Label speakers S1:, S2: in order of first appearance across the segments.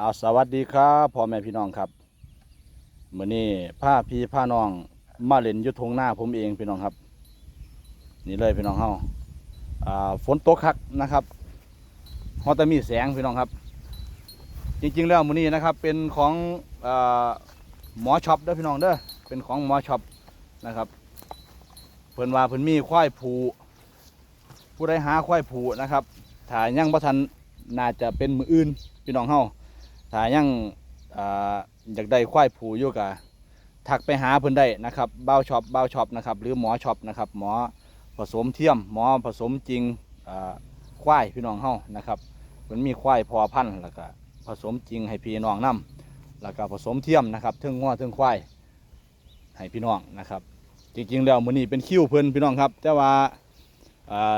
S1: เอาสวัสดีครับพ่อแม่พี่น้องครับเมื้อนี้ผ้าพี่ผ้าน้องมาเล่นยุทงหน้าผมเองพี่น้องครับ นี่เลยพี่น้องเฮาอ่าฝนตกคักนะครับฮอตมีแสงพี่น้องครับ จริงๆแล้วมื้อนี้นะครับเป็นของอหมอช็อปเด้อพี่น้องเด้อเป็นของหมอช็อปนะครับเพิ่นว่าเพิ่นมีควายผูผู้ใดหาควายผูนะครับถ้ายังบ่ทันน่าจะเป็นมืออื่นพี่น้องเฮา ถ้ายังอยากได้ควายผูอยู่กะทักไปหาเพิ่นได้นะครับเบ้าช็อปเบ้าช็อปนะครับหรือหมอช็อปนะครับหมอผสมเทียมหมอผสมจริงควายพี่น้องเฮานะครับมันมีควายพอพันธุ์แล้วก็ผสมจริงให้พี่น้องนํแล้วก็ผสมเทียมนะครับเทิงง้อเทิงควายให้พี่น้องนะครับ จริงๆแล้วมื้อนี้เป็นคิวเพิ่นพี่น้องครับ แต่ว่า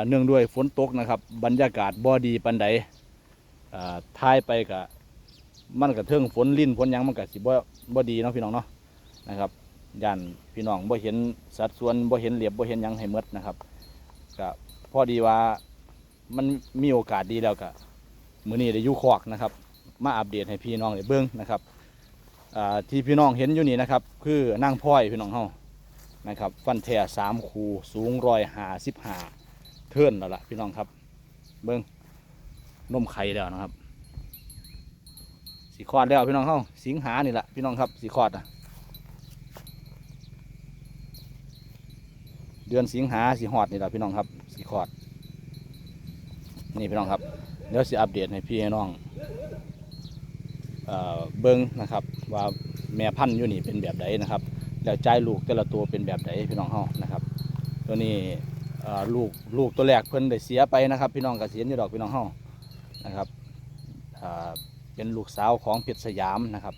S1: เนื่องด้วยฝนตกนะครับบรรยากาศบ่ดีปานใดอ่ายไปกะ มันก็เทิงฝนลิ้นฝนหยังมันก็สิบ่บ่ดีเนาะพี่น้องเนาะนะครับย่านพี่น้องบ่เห็นสัดส่วนบ่เห็นเหลียบบ่เห็นหยังให้หมดนะครับก็พอดีว่ามันมีโอกาสดีแล้วก็มื้อนี้ได้อยู่คอกนะครับ มาอัปเดตให้พี่น้องได้เบิ่งนะครับอ่าที่พี่น้องเห็นอยู่นี่นะครับ คือนางพ้อยพี่น้องเฮานะครับฟันแท้สามคูสูงร้อยห้าสิบห้าเทินแล้วล่ะพี่น้องครับ เบิ่งนมไข่แล้วนะครับ สีคอดแล้วพี่น้องเข้าสิงหานี่แหละพี่น้องครับสีคอดอะเดือนสิงหาสีหอดนี่แหละพี่น้องครับสีคอด นี่พี่น้องครับเดี๋ยวสิอัปเดตให้พี่ให้น้องเบิ้งนะครับ ว่าแม่พันธุ์อยู่นี่เป็นแบบใดนะครับแล้วใจลูกแต่ละตัวเป็นแบบใดพี่น้องเขานะครับตัวนี่ลูกลูกตัวแรกเพิ่นได้เสียไปนะครับ พี่น้องกเกษียณอยู่ดอกพี่น้องเขานะครับ เป็นลูกสาวของเพชรสยามนะครับ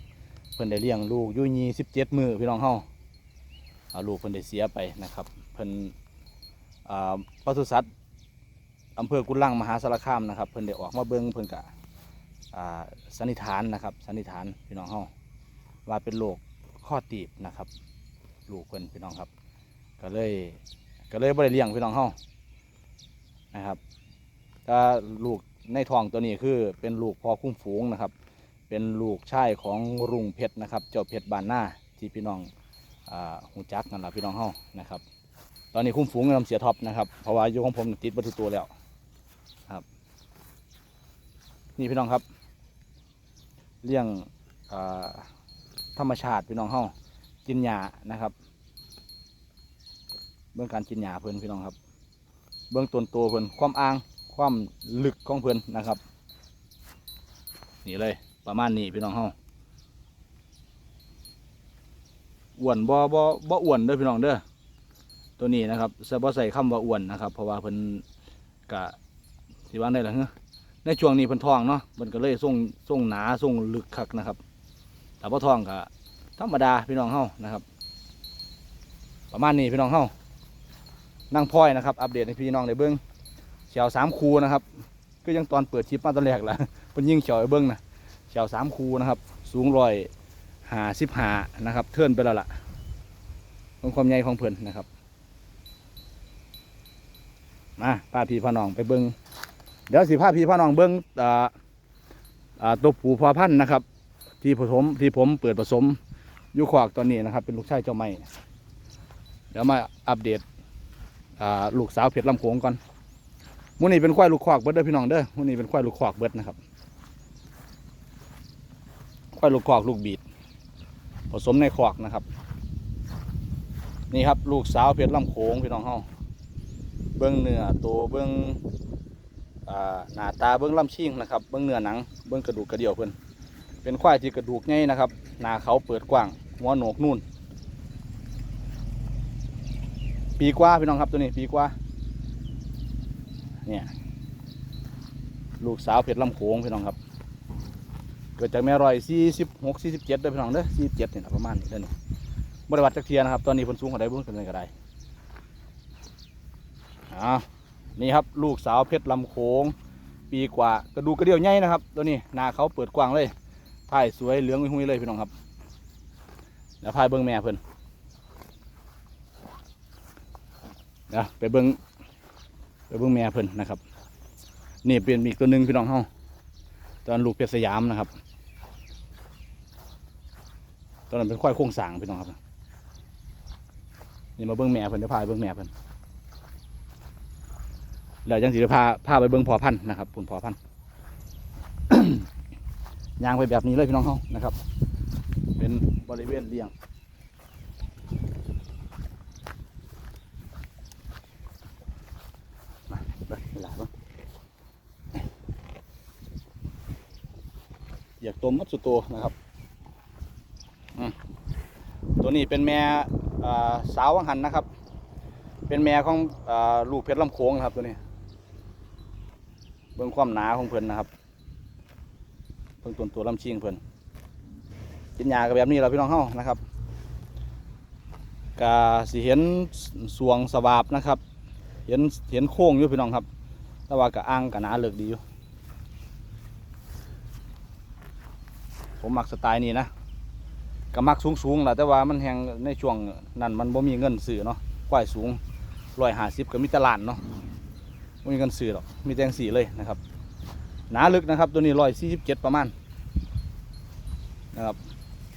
S1: เพิ่นได้เลี้ยงลูกยุ่ยี่สิบเจ็ดมือพี่น้องเฮาเอาลูกเพิ่นได้เสียไปนะครับ เพิ่นปศุสัตว์อำเภอกุลังมหาสารคามนะครับ เพิ่นได้ออกมาเบิ่งเพิ่นกะสันนิษฐานนะครับสันนิษฐานพี่น้องเฮาว่าเป็นโรคข้อตีบนะครับ ลูกเพิ่นพี่น้องครับ ก็เลยก็เลยบ่ได้เลี้ยงพี่น้องเฮานะครับถ้าลูก ในท้องตัวนี้คือเป็นลูกพอคุ้มฝูงนะครับ เป็นลูกชายของรุงเพชรนะครับ เจ้าเพชรบานหน้าที่พี่น้องหูจักนั่นแหละพี่น้องเฮานะครับ ตอนนี้คุ้มฝูงกำลังเสียท็อปนะครับเพราะว่าอยู่ของผมติดบัตรตัวแล้วครับ นี่พี่น้องครับ เลี้ยงธรรมชาติพี่น้องเฮากินหญ้านะครับเบื้องการกินหญ้าเพิ่อนพี่น้องครับ เบื้องต้นตัวเพิ่อนความอ่าง ความลึกของเพื่อนนะครับ นี่เลยประมาณนี้พี่น้องเฮาอ้วนบ่บ่บ่อ้วนเด้อพี่น้องเด้อตัวนี้นะครับใส่บ่ใส่คำว่าอ้วนนะครับ เพราะว่าเพิ่นกะสิว่าได้ล่ะเฮ้ในช่วงนี้เพิ่นท้องเนาะเพิ่นก็เลยส่งส่งหนาส่งลึกคักนะครับแต่บ่ท้องก็ธรรมดาพี่น้องเฮานะครับ ประมาณนี้พี่น้องเฮานั่งพลอยนะครับ อัปเดตให้พี่น้องได้เบิ่ง เฉียวสามคูนะครับ ก็ยังตอนเปิดคลิปมาตอนแรกแหละเป็นยิ่งเฉียวไอ้เบิ้งนะเฉียวสามคูนะครับ สูงร้อยหาสิบหานะครับ เทิร์นไปแล้วล่ะเป็นความใหญ่ของเพิ่อนนะครับ มาพาพี่พาน้องไปเบิ้งเดี๋ยวสิพาพี่พาน้องเบิ้งอ่าอ่าตัวผูพอพันธุ์นะครับ ที่ผสมที่ผมเปิดผสมอยุคอกตอนนี้นะครับ เป็นลูกชายเจ้าไม้เดี๋ยวมาอัปเดตลูกสาวเพชรลำโขงก่อน มูนี่เป็นควายลูกคอกเบิดเด้อพี่น้องเด้อมูนี่เป็นควายลูกคอกเบิดนะครับ ควายลูกคอกลูกบีด ผสมในคอกนะครับ นี่ครับลูกสาวเพชรลำโขงพี่น้องเฮาเบิ้องเนื้อตัวเบิ้อ่าหน้าตาเบิ้องลำชิงนะครับ เบิ้องเนื้อหนัง เบิ้องกระดูกกระเดี่ยวเพิ่นเป็นควายที่กระดูกใหญ่นะครับ หน้าเขาเปิดกว้าง หัวโหนกนู่น ปีกว่าพี่น้องครับตัวนี้ปีกว่า เนี่ย ลูกสาวเพชรลำโขงพี่น้องครับ เกิดจากแม่รอยสี่สิบหกสี่สิบเจ็ดเด้พี่น้องเด้อสี่สิบเจ็ดนี่นะประมาณนี้เด้อนี่บริวัติจักเทียนะครับ ตอนนี้เพิ่นสูงกว่าใดบุ้งกันเลยก็ได้อ่านี่ครับลูกสาวเพชรลำโขงปีกว่ากระดูกกระเดี่ยวใหญ่นะครับ ตัวนี้หน้าเขาเปิดกว้างเลยถ่ายสวยเหลืองหุ้ยเลยพี่น้องครับเดี๋ยวพายเบิ้งแม่เพิ่นเดี๋ยวไปเบิ้ง เบิ่งแม่เพิ่นนะครับนี่เป็นอีกตัวหนึ่งพี่น้องเฮาตอนลูกเพชรสยามนะครับตัวนั้นเป็นควายโค้งสางพี่น้องครับนี่มาเบิ้งแม่เพิ่นเดี๋ยวพาไปเบิ้งแม่เพิ่นแล้วจังสิจะพาพาไปเบิ้งพอพันนะครับผลพอพันยางไปแบบนี้เลยพี่น้องเขานะครับ เป็นบริเวณเลี้ยง มาเบิ่งเวลาเบิ่ง อยากตัวมัดสุดตัวนะครับตัวนี้เป็นแม่สาววังหันนะครับ เป็นแม่ของอลูกเพชรลำโขงนะครับตัวนี้ เบิ่งความหนาของเพิ่นนะครับเบิ่งตัวตัวลำชิงเพิ่นกินยากับแบบนี้เราพี่น้องเฮานะครับกาสิเห็นสวงสวาบนะครับ เห็นเห็นโค้งอยู่พี่น้องครับ แต่ว่ากับอ่างกับหนาเลิกดีอยู่ ผมมักสไตล์นี้นะก็มักสูงสูงๆแหละแต่ว่ามันแหงในช่วงนั้นมันบ่มีเงินซื้อเนาะกว้ายสูงร้อยห้าสิบก็มีตลาดเนาะไม่มีเงินซื้อหรอกมีแตงสีเลยนะครับ หนาลึกนะครับ ตัวนี้ร้อยสี่สิบเจ็ดประมาณนะครับ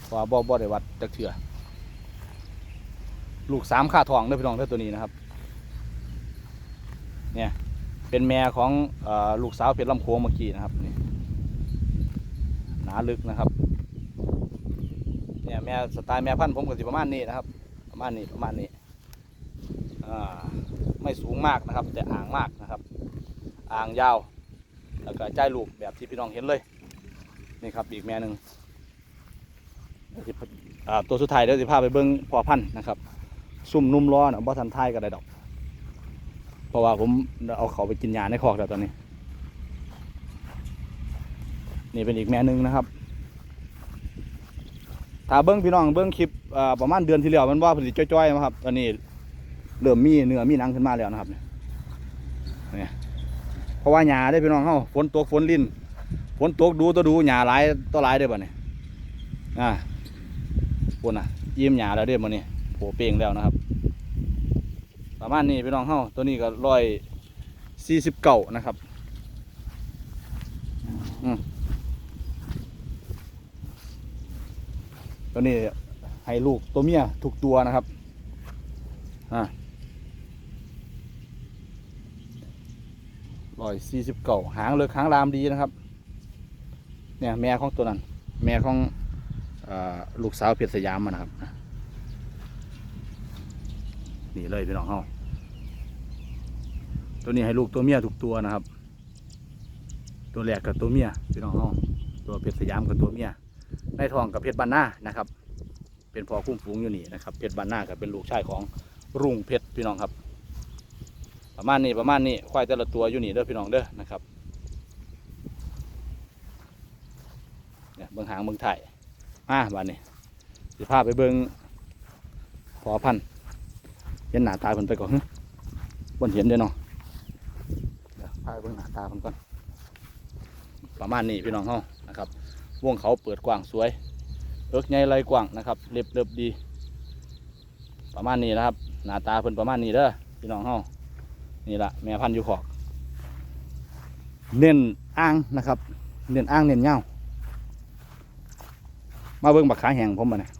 S1: พราบ่บ่ได้วัดจักเถื่อลูกสามค่าทองเด้อพี่น้องเด้อตัวนี้นะครับเนี่ยเป็นแม่ของอลูกสาวเพชรลำโขงเมื่อกี้นะครับนี่าลึกนะครับ เนี่ยแม่สไตล์แม่พันธุ์ผมก็สิประมาณนี้นะครับ ประมาณนี้ประมาณนี้อ่าไม่สูงมากนะครับ แต่อ่างมากนะครับ อ่างยาว แล้วก็จ่าลูกแบบที่พี่น้องเห็นเลย นี่ครับอีกแม่หนึ่งตัวสุดท้ายเดี๋ยวสิพาไปเบิ้งพอพันธุ์นะครับ ซุ่มนุ่มร้อนอะบ่ทันทายก็ได้ดอก เพราะว่าผมเอาเขาไปกินยาในคอกแล้วตอนนี้ นี่เป็นอีกแม่หนึ่งนะครับถ้าเบิ้งพี่น้องเบิ้งคลิปประมาณเดือนที่แล้วมันว่าผลิตจ้อยๆนะครับ ตอนนี้เริ่มมีเนื้อมีหนังขึ้นมาแล้วนะครับเนี่ยเพราะว่าหญ้าได้พี่น้องเฮาฝนตกฝนลินฝนตกดูตัวดูหญ้าหลายตัวหลายเด้อบ่เนี่ยอ่าฝนอะยิ้มหญ้าแล้วเด้อบ่เนี่ยโผเป่งแล้วนะครับ ประมาณนี้พี่น้องเฮาตัวนี้ก็ร้อยสี่สิบเก้านะครับ อืม ตัวนี้ให้ลูกตัวเมียทุกตัวนะครับอ่าร้อยสี่สิบเก้าหางเลือกหางรามดีนะครับ เนี่ยแม่ของตัวนั้น แม่ของอลูกสาวเพชรสยามนะครับนี่เลยพี่น้องเฮาตัวนี้ให้ลูกตัวเมียทุกตัวนะครับ ตัวแรกกับตัวเมียพี่น้องเฮาตัวเพชรสยามกับตัวเมีย ในท้องกับเพชรบานนานะครับ เป็นพอคุ้มฝูงอยู่นี่นะครับเพชรบานนากับเป็นลูกชายของรุ่งเพชรพี่น้องครับ ประมาณนี้ประมาณนี้ควายแต่ละตัวอยู่นี่เด้อพี่น้องเด้อนะครับเนี่ยเบิ้องหางเบิ้องไถ่ายมาบ้านนี้สิพาไปเบิ้องพอพันเห็นหน้าตาเพิ่นไปก่อนหึบนเห็นเด้อเนาะเดี๋ยวพาไปเบิ่งหน้าตามันก่อนประมาณนี้พี่น้องเฮานะ วงเขาเปิดกว้างสวยเอิกใหญ่ไหลกว้างนะครับเล็บเล็บดี ประมาณนี้นะครับ หน้าตาเพิ่นประมาณนี้เด้อพี่น้องเฮานี่ละแม่พันธุ์อยู่ขอก เน้นอ่างนะครับ เน้นอ่างเน้นเงามาเบิ่งบักขาแหงผมมาเนี่ย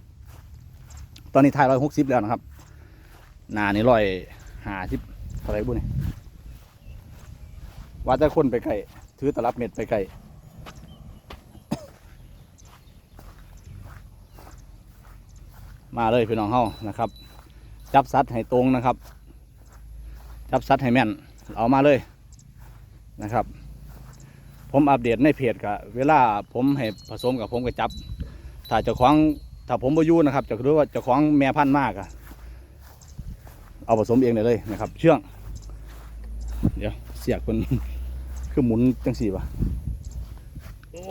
S1: ตอนนี้ทายร้อยหกสิบแล้วนะครับหนานี่ร้อยห้าสิบเท่าไรบุเนี่ยว่าจะคนไปไกลถือตลับเม็ดไปไก มาเลยพี่น้องเฮานะครับ จับซัดให้ตรงนะครับ จับซัดให้แม่น เอามาเลยนะครับ ผมอัปเดตในเพจกับเวลาผมให้ผสมกับผมก็จับ ถ้าเจ้าของถ้าผมบ่อยู่นะครับ จะรู้ว่าเจ้าของแม่พันธุ์มากอะเอาผสมเองได้เลยนะครับ เชื่อง เดี๋ยวเสียกคนคือหมุนจังสี่ปะโอ้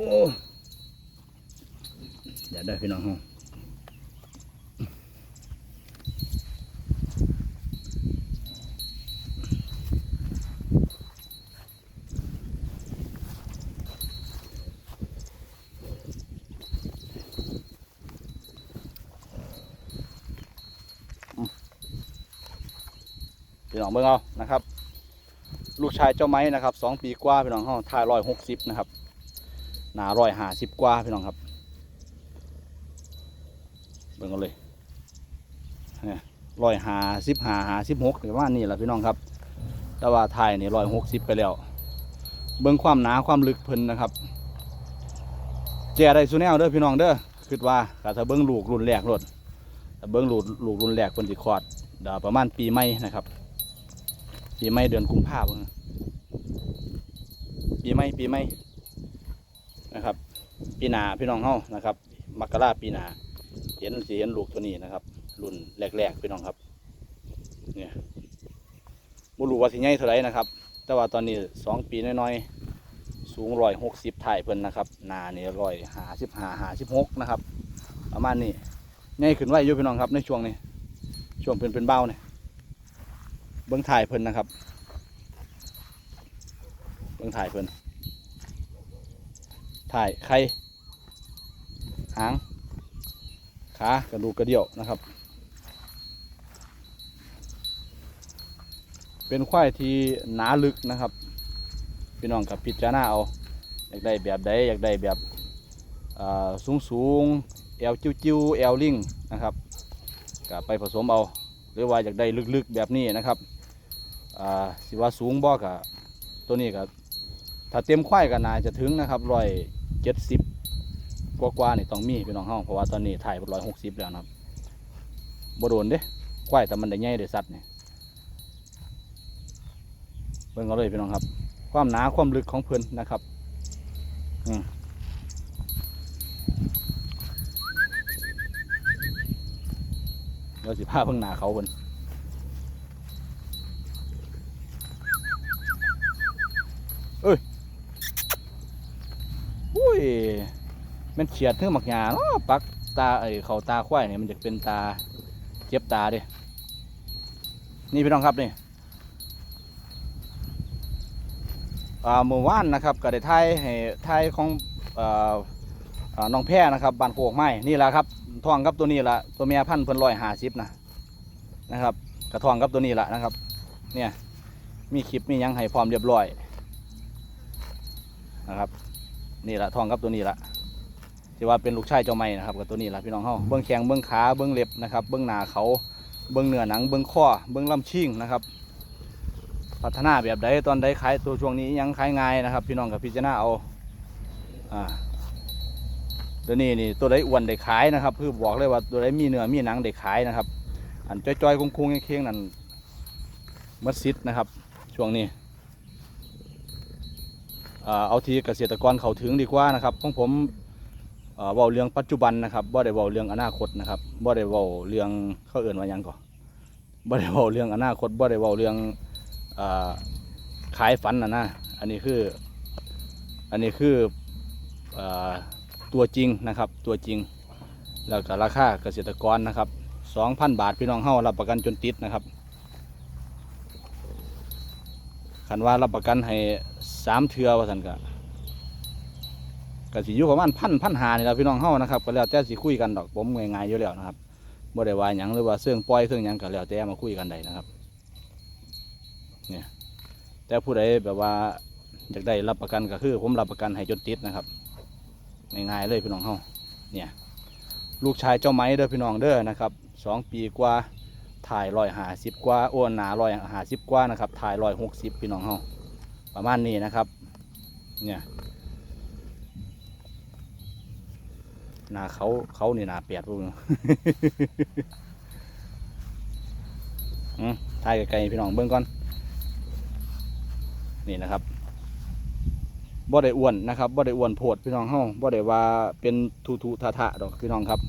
S1: เดี๋ยวได้พี่น้องเฮา น้องเบิ่งเอานะครับ ลูกชายเจ้าไม้นะครับสองปีกว่าพี่น้องเฮาท่ายร้อยหกสิบนะครับหนาร้อยห้าสิบกว่าพี่น้องครับเบิ่งกันเลยเนี่ยร้อยหาสิบหาหาสิบหกประมาณนี้แหละพี่น้องครับ แต่ว่าไทยนี่ร้อยหกสิบไปแล้ว เบิ่งความหนาความลึกเพิ่นนะครับแจได้สุแนวเด้อพี่น้องเด้อคิดว่าก็ถ้าเบิ่งลูกรุ่นแรกรถถ้าเบิ่งลูกลูกรุ่นแรกเพิ่นสิคลอดเดี๋ยวประมาณปีใหม่นะครับ ปีใหม่เดือนกุมภาพันธ์ปีใหม่ปีใหม่นะครับ ปีหนาพี่น้องเฮานะครับมกราปีหนาเห็นสีเห็นลูกตัวนี้นะครับ รุ่นแรกๆพี่น้องครับ เนี่ยบุรุว่าสิใหญ่เท่าไรนะครับ แต่ว่าตอนนี้สองปีน้อยๆ สูงร้อยหกสิบถ่ายเพิ่นนะครับหนาเนี่ยร้อยหาสิบหาหาสิบหกนะครับ ประมาณนี้ใหญ่ขึ้นไว้อยู่พี่น้องครับในช่วงนี้ช่วงเพิ่นเป็นเบ้าเนี่ย เบิ้งถ่ายเพิ่นนะครับ เบิ้งถ่ายเพิ่นถ่ายไข่หางขากระดูกกระเดี่ยวนะครับ เป็นควายที่หนาลึกนะครับพี่น้องกับพิจารณาเอาอยากได้แบบใดอยากได้แบบสูงสูงๆแอวจิ้วจิ้วแอวลิงนะครับก็ไปผสมเอา หรือว่าอยากได้ลึกๆแบบนี้นะครับ อ่าสิว่าสูงบ่กะตัวนี้ก็ถ้าเต็มควายก็น่าจะถึงนะครับร้อยเจ็ดสิบกว่าๆนี่ต้องมีพี่น้องเฮาเพราะว่าตอนนี้ถ่ายร้อยหกสิบแล้วนะครับบ่โดนเด้ควายแต่มันได้ใหญ่ได้สัตว์เนี่ยเบิ่งเอาเลยพี่น้องครับ ความหนาความลึกของเพิ่นนะครับอืมเราสิพาเพิ่งหนาเขาเพิ่นเอ้ยอุ้ยแมันเฉียดเท่งหมักหยาเนาะปักตาไอ้เขาตาควายเนี่ยมันจะเป็นตาเจ็บตาดินี่พี่น้องครับนี่เมื่อวานนะครับก็ได้ทายให้ทยของออน้องแพรนะครับบานโคกไม้นี่แหละครับทองกับตัวนี้ละตัวเมียพันธุ์เพิ่นร้อยหาสิบนะนะครับกระทองกับตัวนี้ละนะครับ เนี่ยมีคลิปมียังให้พร้อมเรียบร้อยนะครับ นี่ละทองกับตัวนี้ละที่ว่าเป็นลูกชายเจ้าไม้นะครับกับตัวนี้ละพี่น้องเฮาเบิ้งแข้งเบิ้งขาเบิ้งเล็บนะครับ เบิ้งหน้าเขาเบิ้งเนื้อหนังเบิ้งข้อเบิ้งลำชิ่งนะครับ พัฒนาแบบใดตอนใดขายตัวช่วงนี้ยังขายง่ายนะครับ พี่น้องกับพิจารณาเอาอ่าตัวนี้นี่ตัวใดอ้วนได้ขายนะครับคือบอกเลยว่าตัวใดมีเนื้อมีหนังได้ขายนะครับ อันจ้อยๆคุ้งๆเคียงๆนั่นมัดซิดนะครับ ช่วงนี้อ่า เอาทีเกษตรกรเขาถึงดีกว่านะครับของผมเอ่อเว้าเรื่องปัจจุบันนะครับบ่ได้เว้าเรื่องอนาคตนะครับบ่ได้เว้าเรื่องเขาเอื่นว่ายังก่อนบ่ได้เว้าเรื่องอนาคตบ่ได้เว้าเรื่องขายฝันนะนะอันนี้คืออันนี้คือตัวจริงนะครับตัวจริง แล้วก็ราคาเกษตรกรนะครับสองพันบาทพี่น้องเฮารับประกันจนติดนะครับคันว่ารับประกันให้ สามเทือว่าสันกะก็สิอยู่ประมาณพันพันหานี่แหละพี่น้องเฮานะครับก็แล้วแต่สิคุยกันดอกผมง่ายๆอยู่แล้วนะครับบ่ได้ว่าหยังหรือว่าเสื่องปล่อยเครื่องหยังก็แล้วแต่มาคุยกันได้นะครับเนี่ยแต่ผู้ใดแบบว่าอยากได้รับประกันก็คือ ผมรับประกันให้จนติดนะครับง่ายๆเลยพี่น้องเฮาเนี่ยลูกชายเจ้าไม้เด้อพี่น้องเด้อนะครับสองปีกว่าถ่ายรอยหาสิบกว่าอ้วนหนาลอยหาสิบกว่านะครับถ่ายรอยหกสิบพี่น้องเฮา ประมาณนี้นะครับ เนี่ยนาเขาเขานี่นาเปียดพวกนี้อืมถ่ายไกลๆพี่น้องเบิ่งก่อน นี่นะครับบ่ได้อ้วนนะครับบ่ได้อ้วนโพดพี่น้องเฮาบ่ได้ว่าเป็นทุทุทะทะดอกพี่น้องครับ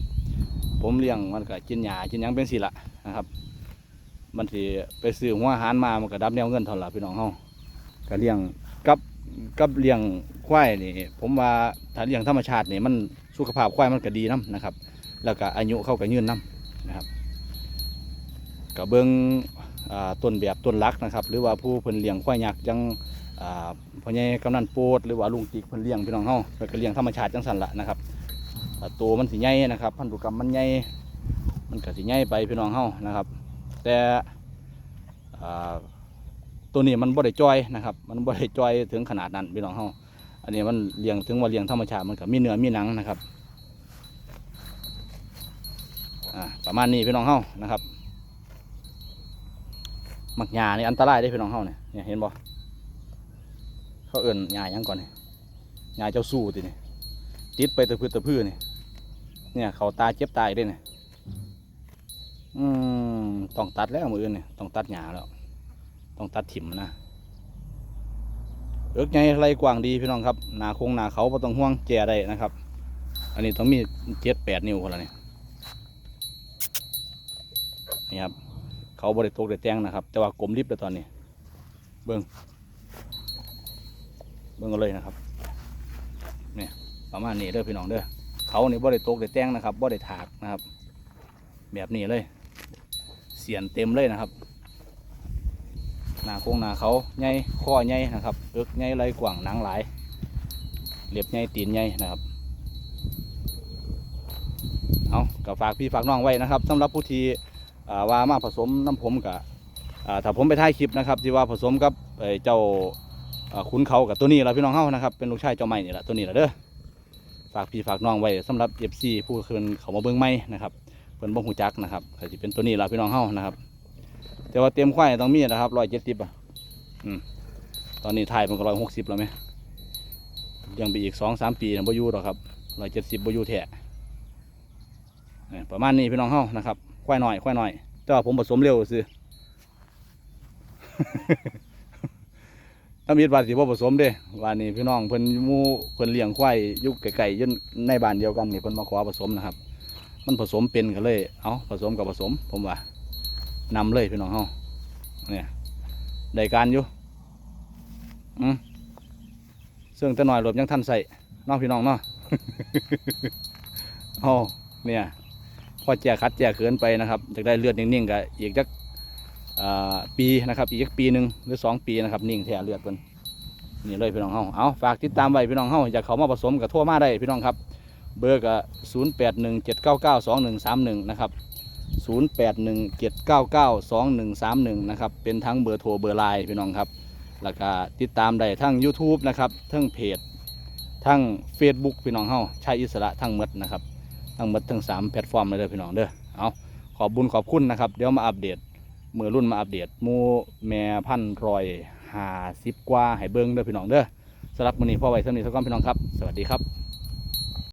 S1: ผมเลี้ยงมันก็กินหญ้ากินหยังเป็นสิละนะครับ มันสิไปซื้อหัวอาหารมามันก็ดับแนวเงินเท่าไหร่พี่น้องเฮา ก็เลี้ยงกับกับเลี้ยงควายนี่ผมว่าถ้าเลี้ยงธรรมชาตินี่มันสุขภาพควายมันก็ดีนํนะครับ แล้วก็อายุเข้าก็ยืนนํนะครับก็เบิ่งอ่าต้นแบบต้นรักนะครับ หรือว่าผู้เพิ่นเลี้ยงควายยักษ์จังพ่อใหญ่กำนันโปดหรือว่าลุงติ๊กเพิ่นเลี้ยงพี่น้องเฮาแล้วก็เลี้ยงธรรมชาติจังสันละนะครับตัวมันสิใหญ่นะครับ พันธุกรรมมันใหญ่มันก็สิใหญ่ไปพี่น้องเฮานะครับ แต่ ตัวนี้มันบ่ได้จอยนะครับ มันบ่ได้จอยถึงขนาดนั้นพี่น้องเฮาอันนี้มันเลี้ยงถึงว่าเลี้ยงธรรมชาติมันก็มีเนื้อมีหนังนะครับอ่าประมาณนี้พี่น้องเฮานะครับมักหญ้านี่อันตรายเด้พี่น้องเฮาเนี่ยเนี่ยเห็นบ่เขาเอิ่นหญ้ายังก่อนเนี่ยหญ้าเจ้าสู้ตินี่ติดไปตะพื้นตะพื้นนี่เนี่ยเขาตาเจ็บตายได้เนี่ยอืมต้องตัดแล้วมืออื่นเนี่ยต้องตัดหญ้าแล้ว ต้องตัดถิ่มนะเอิกไงไรกว้างดีพี่น้องครับหนาคงหนาเขาบ่ต้องห่วงแก่ได้นะครับ อันนี้ต้องมีเจ็ดแปดนิ้วคนละเนี่ยนี่ครับเขาบริโตกได้แต่งนะครับ แต่ว่ากลมริบแล้วตอนนี้ เบิ้งเบิ้งกันเลยนะครับเนี่ยประมาณนี้เด้อพี่น้องเด้อเขานี่บริโตกได้แต่งนะครับบริถากนะครับ แบบนี้เลยเสียนเต็มเลยนะครับ หนาโคงหนาเขาใหญ่ข้อใหญ่นะครับเอิกใหญ่ไรกว่างหนังหลายเรียบใหญ่ตีนใหญ่นะครับเอากับฝากพี่ฝากน้องไว้นะครับสำหรับผู้ที่อ่าว่ามาผสมน้ำผมกับถ้าผมไปถ่ายคลิปนะครับ ที่ว่าผสมกับเจ้าอ่าขุนเขากับตัวนี้แหละพี่น้องเฮานะครับเป็นลูกชายเจ้าใหม่นี่แหละตัวนี้แหละเด้อฝากพี่ฝากน้องไว้สำหรับเอฟซีผู้คืนเขามาเบิ้งไม่นะครับเพิ่นบ่หูจักนะครับก็สิเป็นตัวนี้แหละพี่น้องเฮานะครับ แต่ว่าเตรียมควายต้องมีนะครับร้อยเจ็ดสิบอะตอนนี้ถ่ายมันก็ร้อยหกสิบแล้วไหมยังไปอีกสองสามปีนะบ่อยู่หรอครับร้อยเจ็ดสิบบ่อยูแท้เอ้ยประมาณนี้พี่น้องเฮานะครับควายหน่อยควายหน่อย แต่ว่าผมผสมเร็วซื้อถ้ามีบาดสิบ่ผสมเด้วันนี้พี่น้องเพิ่นมู่เพิ่นเลี้ยงควายยู่ไกลๆอยืนในบ้านเดียวกันนี่เพิ่นมาขอผสมนะครับ มันผสมเป็นก็เลย เอาผสมกับผสม ผมว่า นำเลยพี่น้องเฮาเนี่ยได้การอยู่อืมซึ่งแต่น้อยรถยังทันใส่น้องพี่น้องเนาะโอ้เนี่ยพอแจกคัดแจกเขินไปนะครับจะได้เลือดนิ่งๆกับอีกจักอ่าปีนะครับ อีกจักปีหนึ่งหรือสองปีนะครับ นิ่งแท้เลือดเพิ่นนี่เลยพี่น้องเฮาเอาฝากติดตามไว้พี่น้องเฮาอยากเขามาผสมกับทั่วมาได้พี่น้องครับ เบอร์ก็ศูนย์แปดหนึ่งเจ็ดเก้าเก้าสองหนึ่งสามหนึ่งนะครับ ศูนย์แปดหนึ่งเจ็ดเก้าเก้าสองหนึ่งสามหนึ่งนะครับ เป็นทั้งเบอร์โทรเบอร์ไลน์พี่น้องครับ แล้วก็ติดตามได้ทั้ง YouTube นะครับ ทั้งเพจ ทั้ง Facebook พี่น้องเฮาใช้อิสระทั้งหมดนะครับ ทั้งหมดทั้งสามแพลตฟอร์มเลยเด้อพี่น้องเด้อ เอาขอบบุญขอบคุณนะครับ เดี๋ยวมาอัปเดตมือรุ่นมาอัปเดตมูแม่พันธุ์รอยหาสิบกว่าให้เบิ้งเด้อพี่น้องเด้อสำหรับมื้อนี้พ่อไว้เท่านี้เท่ากันพี่น้องครับ สวัสดีครับ